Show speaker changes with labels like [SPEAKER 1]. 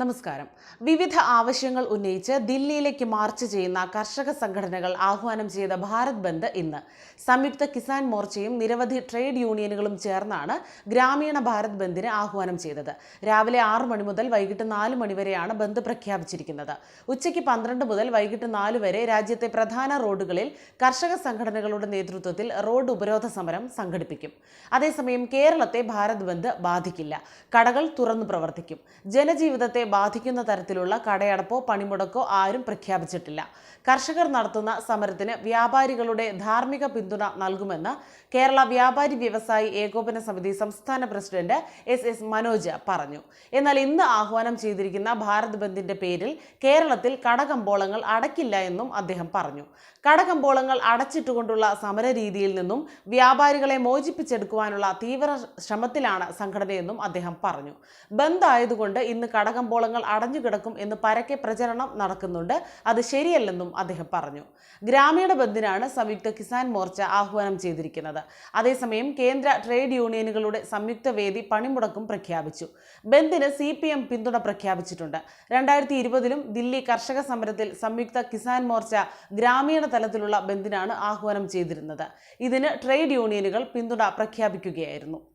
[SPEAKER 1] നമസ്കാരം. വിവിധ ആവശ്യങ്ങൾ ഉന്നയിച്ച് ദില്ലിയിലേക്ക് മാർച്ച് ചെയ്യുന്ന കർഷക സംഘടനകൾ ആഹ്വാനം ചെയ്ത ഭാരത് ബന്ദ് ഇന്ന്. സംയുക്ത കിസാൻ മോർച്ചയും നിരവധി ട്രേഡ് യൂണിയനുകളും ചേർന്നാണ് ഗ്രാമീണ ഭാരത് ബന്ദിന് ആഹ്വാനം ചെയ്തത്. രാവിലെ ആറു മണി മുതൽ വൈകിട്ട് നാല് മണി വരെയാണ് ബന്ദ് പ്രഖ്യാപിച്ചിരിക്കുന്നത്. ഉച്ചയ്ക്ക് പന്ത്രണ്ട് മുതൽ വൈകിട്ട് നാല് വരെ രാജ്യത്തെ പ്രധാന റോഡുകളിൽ കർഷക സംഘടനകളുടെ നേതൃത്വത്തിൽ റോഡ് ഉപരോധ സമരം സംഘടിപ്പിക്കും. അതേസമയം കേരളത്തെ ഭാരത് ബന്ദ് ബാധിക്കില്ല. കടകൾ തുറന്നു പ്രവർത്തിക്കും. ജനജീവിതത്തെ ബാധിക്കുന്ന തരത്തിലുള്ള കടയടപ്പോ പണിമുടക്കോ ആരും പ്രഖ്യാപിച്ചിട്ടില്ല. കർഷകർ നടത്തുന്ന സമരത്തിന് വ്യാപാരികളുടെ ധാർമ്മിക പിന്തുണ നൽകുമെന്ന് കേരള വ്യാപാരി വ്യവസായി ഏകോപന സമിതി സംസ്ഥാന പ്രസിഡന്റ് എസ് എസ് മനോജ് പറഞ്ഞു. എന്നാൽ ഇന്ന് ആഹ്വാനം ചെയ്തിരിക്കുന്ന ഭാരത് ബന്ദിന്റെ പേരിൽ കേരളത്തിൽ കടകമ്പോളങ്ങൾ അടക്കില്ല എന്നും അദ്ദേഹം പറഞ്ഞു. കടകമ്പോളങ്ങൾ അടച്ചിട്ടുകൊണ്ടുള്ള സമര രീതിയിൽ നിന്നും വ്യാപാരികളെ മോചിപ്പിച്ചെടുക്കുവാനുള്ള തീവ്ര ശ്രമത്തിലാണ് സംഘടനയെന്നും അദ്ദേഹം പറഞ്ഞു. ബന്ദ് ആയതുകൊണ്ട് ഇന്ന് കടകമ്പോളങ്ങൾ അടഞ്ഞുകിടക്കും എന്ന് പരക്കെ പ്രചരണം നടക്കുന്നുണ്ട്. അത് ശരിയല്ലെന്നും അദ്ദേഹം പറഞ്ഞു. ഗ്രാമീണ ബന്ദിനാണ് സംയുക്ത കിസാൻ മോർച്ച ആഹ്വാനം ചെയ്തിരിക്കുന്നത്. അതേസമയം കേന്ദ്ര ട്രേഡ് യൂണിയനുകളുടെ സംയുക്ത വേദി പണിമുടക്കും പ്രഖ്യാപിച്ചു. ബന്ദിന് സി പി എം പിന്തുണ പ്രഖ്യാപിച്ചിട്ടുണ്ട്. രണ്ടായിരത്തി ഇരുപതിലും ദില്ലി കർഷക സമരത്തിൽ സംയുക്ത കിസാൻ മോർച്ച ഗ്രാമീണ തലത്തിലുള്ള ബന്ദിനാണ് ആഹ്വാനം ചെയ്തിരുന്നത്. ഇതിന് ട്രേഡ് യൂണിയനുകൾ പിന്തുണ പ്രഖ്യാപിക്കുകയായിരുന്നു.